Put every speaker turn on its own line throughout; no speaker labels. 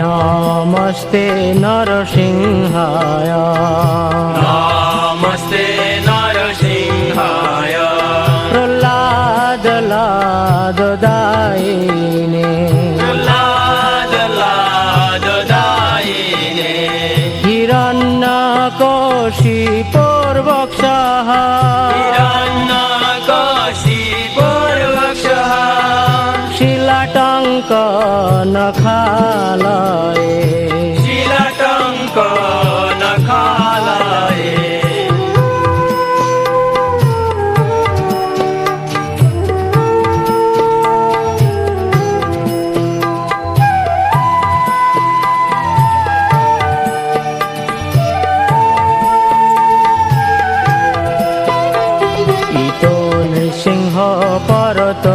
নমস্তে নরসিংহায়
নমস্তে নরসিংহায়
প্রহ্লাদ লাদ দায়িনে
লাদ লাদ দায়িনে
হিরণ্য কোশি পূর্বক্ষাহ
হিরণ্য
নখালয়ে।
শিলাটঙ্ক নখালয়ে।
ইত নৃসিংহ পরত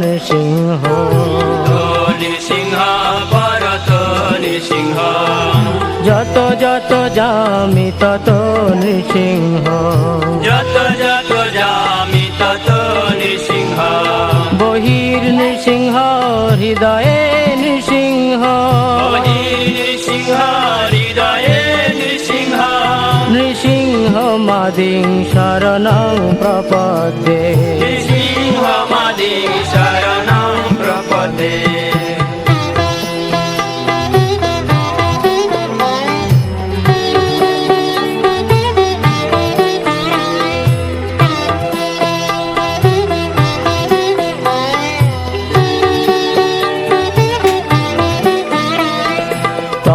নৃসিংহ
নৃসিংহ ভরত নৃসিংহ
যত যত যামি তত নৃসিংহ
যত যত যামি তত নৃসিংহ
বহির নৃসিংহ হৃদয়ে নৃসিংহ।
নৃসিংহ হৃদয়ে নৃসিংহ।
নৃসিংহ মাদিং শরণং প্রপদ্যে।
নৃসিংহ মাদি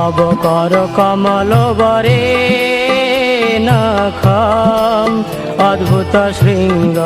তব কর কমল বরে নখম অদ্ভুত শৃঙ্গ।